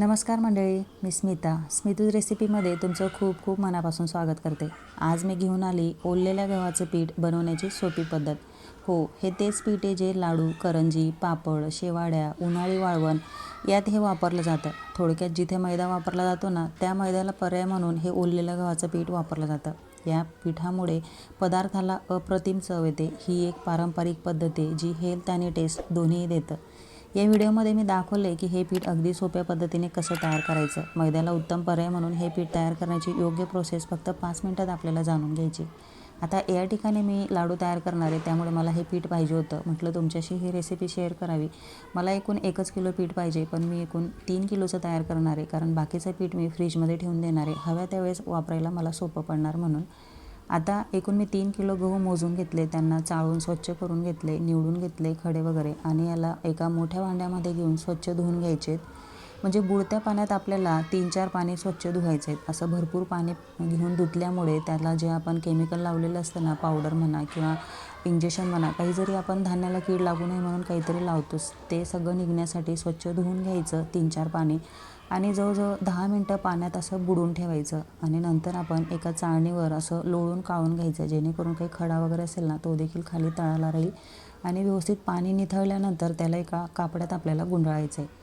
नमस्कार मंडळी मी स्मिता. स्मितूज रेसिपीमध्ये तुमचं खूप खूप मनापासून स्वागत करते. आज मी घेऊन आली ओललेल्या गव्हाचं पीठ बनवण्याची सोपी पद्धत. हो हे तेच पीठ आहे जे लाडू करंजी पापड शेवाड्या उन्हाळी वाळवण यात हे वापरलं जातं. थोडक्यात जिथे मैदा वापरला जातो ना त्या मैद्याला पर्याय म्हणून हे ओललेलं गव्हाचं पीठ वापरलं जातं. या पिठामुळे पदार्थाला अप्रतिम चव येते. ही एक पारंपरिक पद्धत आहे जी हेल्थ आणि टेस्ट दोन्ही देतं. या व्हिडिओमध्ये मी दाखवलं आहे की हे पीठ अगदी सोप्या पद्धतीने कसं तयार करायचं. मैद्याला उत्तम पर्याय म्हणून हे पीठ तयार करण्याची योग्य प्रोसेस फक्त पाच मिनटात आपल्याला जाणून घ्यायची. आता या ठिकाणी मी लाडू तयार करणार आहे त्यामुळे मला हे पीठ पाहिजे होतं. म्हटलं तुमच्याशी ही रेसिपी शेअर करावी. मला एकूण एकच किलो पीठ पाहिजे पण मी एकूण तीन किलोचं तयार करणार आहे कारण बाकीचं पीठ मी फ्रीजमध्ये ठेवून देणार आहे. हव्या त्यावेळेस वापरायला मला सोपं पडणार म्हणून. आता एकूण मी तीन किलो गहू मोजून घेतले त्यांना चाळून स्वच्छ करून घेतले निवडून घेतले खडे वगैरे आणि याला एका मोठ्या भांड्यामध्ये घेऊन स्वच्छ धुवून घ्यायचे म्हणजे बुडत्या पाण्यात आपल्याला तीन चार पाणी स्वच्छ धुवायचे आहेत. असं भरपूर पाणी घेऊन धुतल्यामुळे त्याला जे आपण केमिकल लावलेलं असतं ना पावडर म्हणा किंवा इंजेक्शन म्हणा काही जरी आपण धान्याला कीड लागू नये म्हणून काहीतरी लावतोच ते सगळं निघण्यासाठी स्वच्छ धुवून घ्यायचं तीन चार पाणी आणि जवळजवळ दहा मिनटं पाण्यात असं बुडून ठेवायचं आणि नंतर आपण एका चाळणीवर असं लोळून काढून घ्यायचं. जेणेकरून काही खडा वगैरे असेल ना तो देखील खाली तळाला राहील आणि व्यवस्थित पाणी निथळल्यानंतर त्याला एका कापड्यात आपल्याला गुंडाळायचं आहे.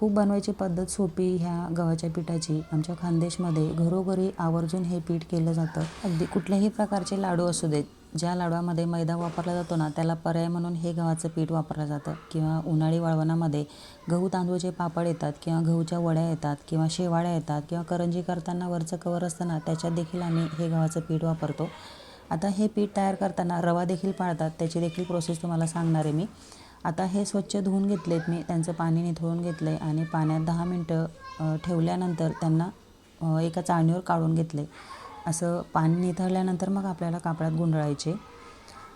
खूप बनवायची पद्धत सोपी ह्या गव्हाच्या पिठाची. आमच्या खानदेशमध्ये घरोघरी आवर्जून हे पीठ केलं जातं. अगदी कुठल्याही प्रकारचे लाडू असू देत. ज्या लाडवामध्ये मैदा वापरला जातो ना त्याला पर्याय म्हणून हे गव्हाचं पीठ वापरलं जातं. किंवा उन्हाळी वाळवणामध्ये गहू तांदूळचे पापड येतात किंवा गहूच्या वड्या येतात किंवा शेवाळ्या येतात किंवा करंजी करताना वरचं कवर असताना त्याच्यात देखील आम्ही हे गव्हाचं पीठ वापरतो. आता हे पीठ तयार करताना रवा देखील पाळतात. त्याची देखील प्रोसेस तुम्हाला सांगणार आहे मी. आता हे स्वच्छ धुवून घेतलेत मी. त्यांचं पाणी निथळून घेतलं आहे आणि पाण्यात दहा मिनटं ठेवल्यानंतर त्यांना एका चाळणीवर काढून घेतलं आहे असं पाणी निथळल्यानंतर मग आपल्याला कापडात गुंडाळायचे.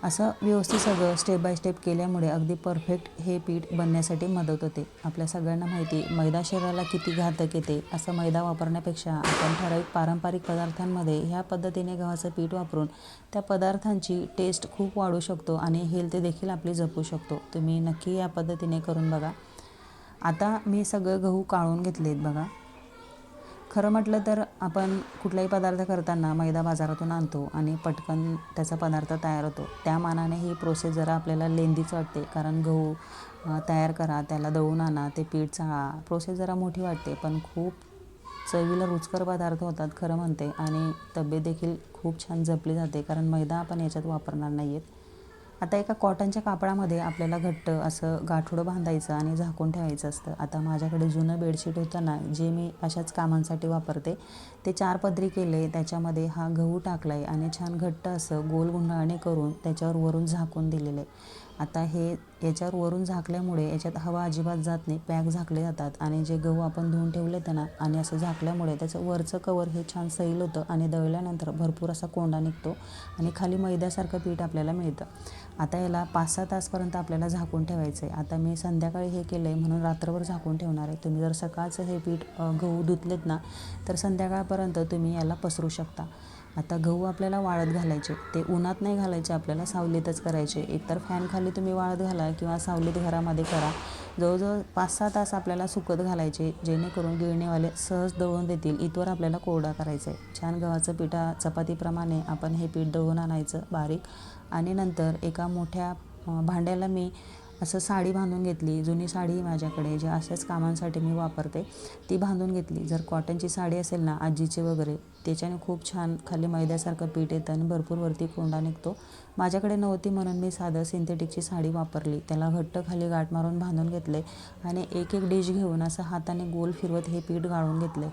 असं व्यवस्थित सगळं स्टेप बाय स्टेप केल्यामुळे अगदी परफेक्ट हे पीठ बनण्यासाठी मदत होते. आपल्या सगळ्यांना माहिती मैदा शरीराला किती घातक येते असं मैदा वापरण्यापेक्षा आपण ठराविक पारंपरिक पदार्थांमध्ये ह्या पद्धतीने गव्हाचं पीठ वापरून त्या पदार्थांची टेस्ट खूप वाढू शकतो आणि हेल्थ देखील आपली जपू शकतो. तुम्ही नक्की या पद्धतीने करून बघा. आता मी सगळं गहू काढून घेतले आहेत बघा. खरं म्हटलं तर आपण कुठलाही पदार्थ करताना मैदा बाजारातून आणतो आणि पटकन त्याचा पदार्थ तयार होतो. त्या मानाने ही प्रोसेस जरा आपल्याला लेंदीच वाटते. कारण गहू तयार करा त्याला दळून आणा ते पीठ चाळा प्रोसेस जरा मोठी वाटते. पण खूप चवीला रुचकर पदार्थ होतात खरं म्हणते. आणि तब्येत देखील खूप छान जपली जाते. कारण मैदा आपण याच्यात वापरणार नाही आहेत आता एका कॉटनच्या कापडामध्ये आपल्याला घट्ट असं गाठोडं बांधायचं आणि झाकून ठेवायचं असतं. आता माझ्याकडे जुनं बेडशीट होतं ना जे मी अशाच कामांसाठी वापरते ते चार पदरी केले त्याच्यामध्ये हा गहू टाकला आहे आणि छान घट्ट असं गोल गुंडाळणे करून त्याच्यावर वरून झाकून दिलेलं आहे. आता हे याच्यावर वरून झाकल्यामुळे याच्यात हवा अजिबात जात नाही पॅक झाकले जातात आणि जे गहू आपण धुवून ठेवले होते ना आणि असं झाकल्यामुळे त्याचं वरचं कवर हे छान सैल होतं आणि दळल्यानंतर भरपूर असा कोंडा निघतो आणि खाली मैद्यासारखं पीठ आपल्याला मिळतं. आता याला पाच सहा तासपर्यंत आपल्याला झाकून ठेवायचं आहे आता मी संध्याकाळी हे केलं आहे म्हणून रात्रभर झाकून ठेवणार आहे. तुम्ही जर सकाळचं हे पीठ गहू धुतलेत ना तर संध्याकाळपर्यंत तुम्ही याला पसरू शकता. आता गहू आपल्याला वाळत घालायचे. ते उन्हात नाही घालायचे आपल्याला सावलीतच करायचे. एकतर फॅन खाली तुम्ही वाळत घाला किंवा सावलीत घरामध्ये करा. जवळजवळ पाच सहा तास आपल्याला सुकत घालायचे जेणेकरून गिळणीवाले सहज दळून देतील. इथवर आपल्याला कोरडा करायचा आहे. छान गव्हाचं पिठा चपातीप्रमाणे आपण हे पीठ दळून आणायचं बारीक. आणि नंतर एका मोठ्या भांड्याला मी असं साडी बांधून घेतली जुनी साडी माझ्याकडे जे अशाच कामांसाठी मी वापरते ती बांधून घेतली. जर कॉटनची साडी असेल ना आजीची वगैरे त्याच्याने खूप छान खाली मैद्यासारखं पीठ येतं आणि भरपूर वरती कोंडा निघतो. माझ्याकडे नव्हती म्हणून मी साधं सिंथेटिकची साडी वापरली. त्याला घट्ट खाली गाठ मारून बांधून घेतले आणि एक एक डिश घेऊन असं हाताने गोल फिरवत हे पीठ गाळून घेतले.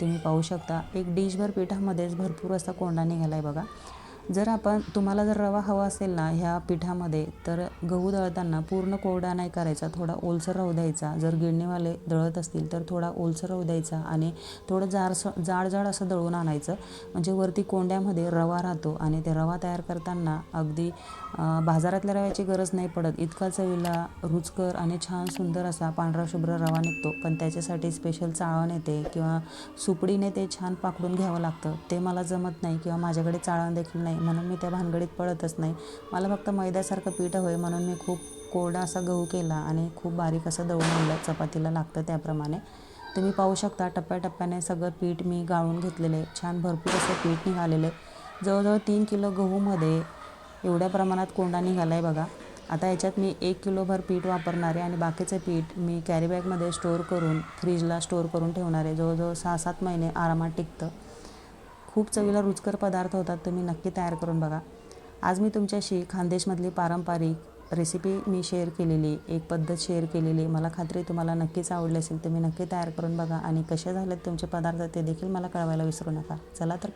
तुम्ही पाहू शकता एक डिशभर पिठामध्येच भरपूर असा कोंडा निघाला आहे बघा. जर आपण तुम्हाला जर रवा हवा असेल ना ह्या पिठामध्ये तर गहू दळताना पूर्ण कोरडा नाही करायचा थोडा ओलसर राहू द्यायचा. जर गिरणीवाले दळत असतील तर थोडा ओलसर राहू द्यायचा आणि थोडं जाडसं जाड जाड असं दळून आणायचं. म्हणजे वरती कोंड्यामध्ये रवा राहतो आणि ते रवा तयार करताना अगदी बाजारातल्या रव्याची गरज नाही पडत. इतका चवीला रुचकर आणि छान सुंदर असा पांढरा शुभ्र रवा निघतो. पण त्याच्यासाठी स्पेशल चाळण येते किंवा सुपडीने ते छान पाकडून घ्यावं लागतं. ते मला जमत नाही किंवा माझ्याकडे चाळण देखील नाही. म्हणून मी त्या भानगडीत पडतच नाही. मला फक्त मैद्यासारखं पीठ हवं आहे म्हणून मी खूप कोरडा असा गहू केला आणि खूप बारीक असं दळून आणलं. चपातीला लागतं त्याप्रमाणे. तुम्ही पाहू शकता टप्प्याटप्प्याने सगळं पीठ मी गाळून घेतलेलं आहे. छान भरपूर असं पीठ निघालेलं आहे. जवळजवळ तीन किलो गहूमध्ये एवढ्या प्रमाणात कोंडा निघाला आहे बघा. आता याच्यात मी एक किलोभर पीठ वापरणार आहे आणि बाकीचं पीठ मी कॅरीबॅगमध्ये स्टोअर करून फ्रीजला स्टोअर करून ठेवणार आहे. जवळजवळ सहा सात महिने आरामात टिकतं. खूप चवीला रुचकर पदार्थ होतात तुम्ही नक्की तयार करून बघा. आज मी तुमच्याशी खानदेशमधली पारंपरिक रेसिपी मी शेअर केलेली एक पद्धत शेअर केलेली. मला खात्री तुम्हाला नक्कीच आवडली असेल तुम्ही नक्की तयार करून बघा. आणि कसे झालेत तुमचे पदार्थ ते देखील मला कळवायला विसरू नका. चला तर